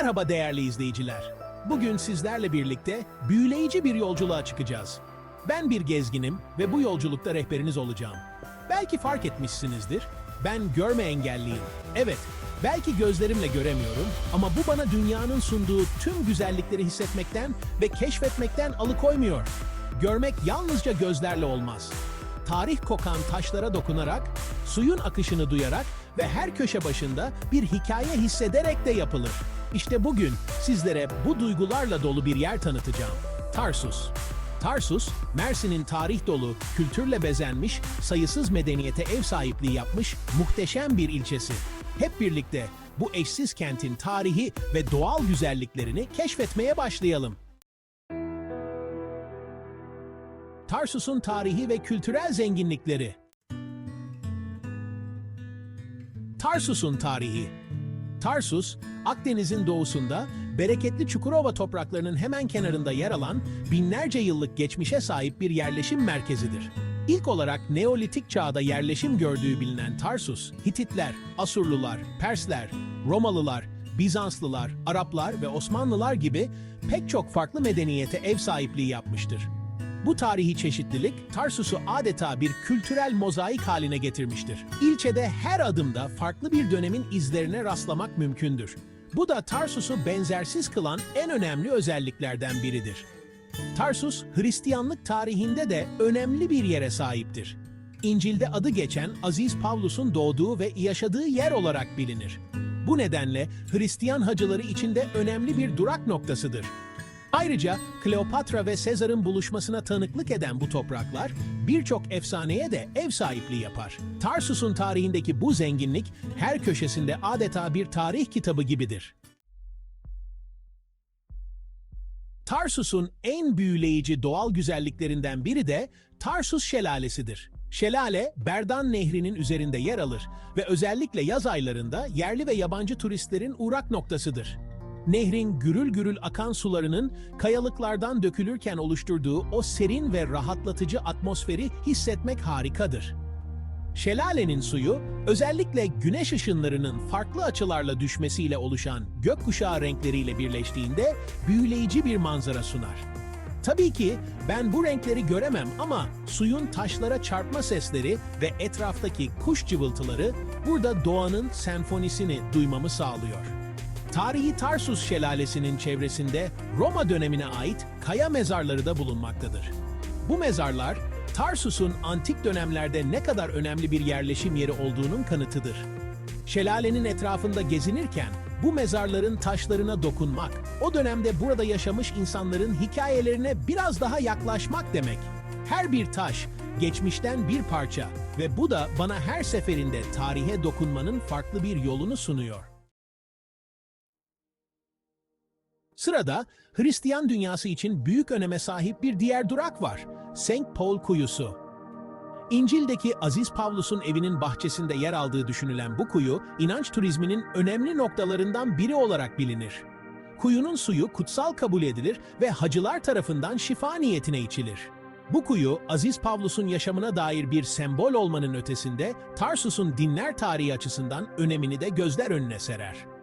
Merhaba değerli izleyiciler. Bugün sizlerle birlikte büyüleyici bir yolculuğa çıkacağız. Ben bir gezginim ve bu yolculukta rehberiniz olacağım. Belki fark etmişsinizdir. Ben görme engelliyim. Evet, belki gözlerimle göremiyorum ama bu bana dünyanın sunduğu tüm güzellikleri hissetmekten ve keşfetmekten alıkoymuyor. Görmek yalnızca gözlerle olmaz tarih kokan taşlara dokunarak, suyun akışını duyarak ve her köşe başında bir hikaye hissederek de yapılır. İşte bugün sizlere bu duygularla dolu bir yer tanıtacağım. Tarsus. Tarsus, Mersin'in tarih dolu, kültürle bezenmiş, sayısız medeniyete ev sahipliği yapmış muhteşem bir ilçesi. Hep birlikte bu eşsiz kentin tarihi ve doğal güzelliklerini keşfetmeye başlayalım. Tarsus'un tarihi ve kültürel zenginlikleri. Tarsus'un tarihi. Tarsus, Akdeniz'in doğusunda, bereketli Çukurova topraklarının hemen kenarında yer alan binlerce yıllık geçmişe sahip bir yerleşim merkezidir. İlk olarak Neolitik çağda yerleşim gördüğü bilinen Tarsus, Hititler, Asurlular, Persler, Romalılar, Bizanslılar, Araplar ve Osmanlılar gibi pek çok farklı medeniyete ev sahipliği yapmıştır. Bu tarihi çeşitlilik Tarsus'u adeta bir kültürel mozaik haline getirmiştir. İlçede her adımda farklı bir dönemin izlerine rastlamak mümkündür. Bu da Tarsus'u benzersiz kılan en önemli özelliklerden biridir. Tarsus, Hristiyanlık tarihinde de önemli bir yere sahiptir. İncil'de adı geçen Aziz Pavlus'un doğduğu ve yaşadığı yer olarak bilinir. Bu nedenle Hristiyan hacıları için de önemli bir durak noktasıdır. Ayrıca Kleopatra ve Sezar'ın buluşmasına tanıklık eden bu topraklar birçok efsaneye de ev sahipliği yapar. Tarsus'un tarihindeki bu zenginlik her köşesinde adeta bir tarih kitabı gibidir. Tarsus'un en büyüleyici doğal güzelliklerinden biri de Tarsus Şelalesi'dir. Şelale, Berdan Nehri'nin üzerinde yer alır ve özellikle yaz aylarında yerli ve yabancı turistlerin uğrak noktasıdır. Nehrin gürül gürül akan sularının kayalıklardan dökülürken oluşturduğu o serin ve rahatlatıcı atmosferi hissetmek harikadır. Şelalenin suyu özellikle güneş ışınlarının farklı açılarla düşmesiyle oluşan gökkuşağı renkleriyle birleştiğinde büyüleyici bir manzara sunar. Tabii ki ben bu renkleri göremem ama suyun taşlara çarpma sesleri ve etraftaki kuş cıvıltıları burada doğanın senfonisini duymamı sağlıyor. Tarihi Tarsus Şelalesi'nin çevresinde Roma dönemine ait kaya mezarları da bulunmaktadır. Bu mezarlar Tarsus'un antik dönemlerde ne kadar önemli bir yerleşim yeri olduğunun kanıtıdır. Şelalenin etrafında gezinirken bu mezarların taşlarına dokunmak, o dönemde burada yaşamış insanların hikayelerine biraz daha yaklaşmak demek. Her bir taş geçmişten bir parça ve bu da bana her seferinde tarihe dokunmanın farklı bir yolunu sunuyor. Sırada Hristiyan dünyası için büyük öneme sahip bir diğer durak var. St. Paul Kuyusu. İncil'deki Aziz Pavlus'un evinin bahçesinde yer aldığı düşünülen bu kuyu, inanç turizminin önemli noktalarından biri olarak bilinir. Kuyunun suyu kutsal kabul edilir ve hacılar tarafından şifa niyetine içilir. Bu kuyu, Aziz Pavlus'un yaşamına dair bir sembol olmanın ötesinde, Tarsus'un dinler tarihi açısından önemini de gözler önüne serer.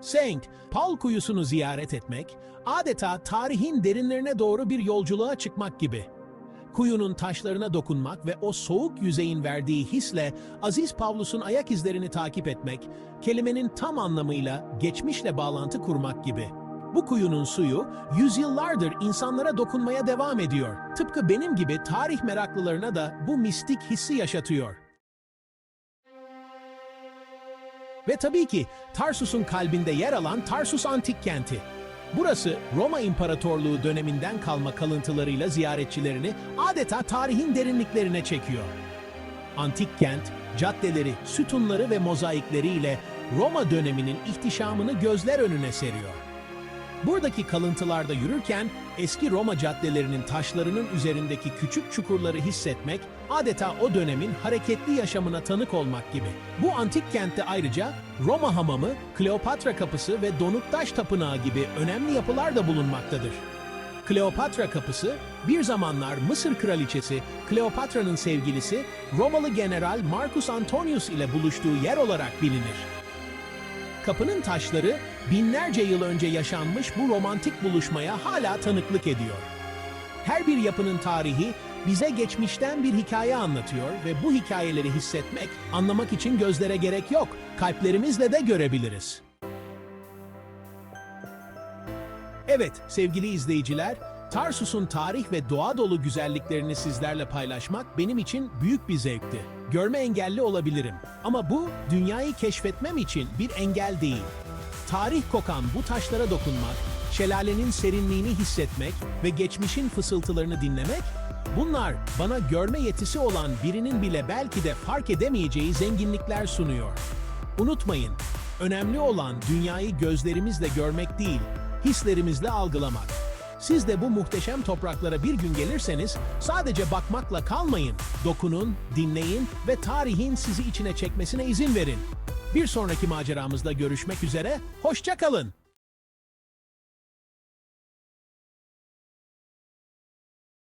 Saint Paul kuyusunu ziyaret etmek, adeta tarihin derinlerine doğru bir yolculuğa çıkmak gibi. Kuyunun taşlarına dokunmak ve o soğuk yüzeyin verdiği hisle Aziz Pavlus'un ayak izlerini takip etmek, kelimenin tam anlamıyla geçmişle bağlantı kurmak gibi. Bu kuyunun suyu yüzyıllardır insanlara dokunmaya devam ediyor. Tıpkı benim gibi tarih meraklılarına da bu mistik hissi yaşatıyor. Ve tabii ki Tarsus'un kalbinde yer alan Tarsus Antik Kenti. Burası Roma İmparatorluğu döneminden kalma kalıntılarıyla ziyaretçilerini adeta tarihin derinliklerine çekiyor. Antik kent, caddeleri, sütunları ve mozaikleriyle Roma döneminin ihtişamını gözler önüne seriyor. Buradaki kalıntılarda yürürken eski Roma caddelerinin taşlarının üzerindeki küçük çukurları hissetmek adeta o dönemin hareketli yaşamına tanık olmak gibi. Bu antik kentte ayrıca Roma hamamı, Kleopatra kapısı ve Donuktaş tapınağı gibi önemli yapılar da bulunmaktadır. Kleopatra kapısı bir zamanlar Mısır kraliçesi Kleopatra'nın sevgilisi Romalı general Marcus Antonius ile buluştuğu yer olarak bilinir. Kapının taşları binlerce yıl önce yaşanmış bu romantik buluşmaya hala tanıklık ediyor. Her bir yapının tarihi bize geçmişten bir hikaye anlatıyor ve bu hikayeleri hissetmek, anlamak için gözlere gerek yok. Kalplerimizle de görebiliriz. Evet sevgili izleyiciler, Tarsus'un tarih ve doğa dolu güzelliklerini sizlerle paylaşmak benim için büyük bir zevkti. Görme engelli olabilirim ama bu dünyayı keşfetmem için bir engel değil. Tarih kokan bu taşlara dokunmak, şelalenin serinliğini hissetmek ve geçmişin fısıltılarını dinlemek, bunlar bana görme yetisi olan birinin bile belki de fark edemeyeceği zenginlikler sunuyor. Unutmayın, önemli olan dünyayı gözlerimizle görmek değil, hislerimizle algılamak. Siz de bu muhteşem topraklara bir gün gelirseniz sadece bakmakla kalmayın. Dokunun, dinleyin ve tarihin sizi içine çekmesine izin verin. Bir sonraki maceramızda görüşmek üzere, hoşça kalın.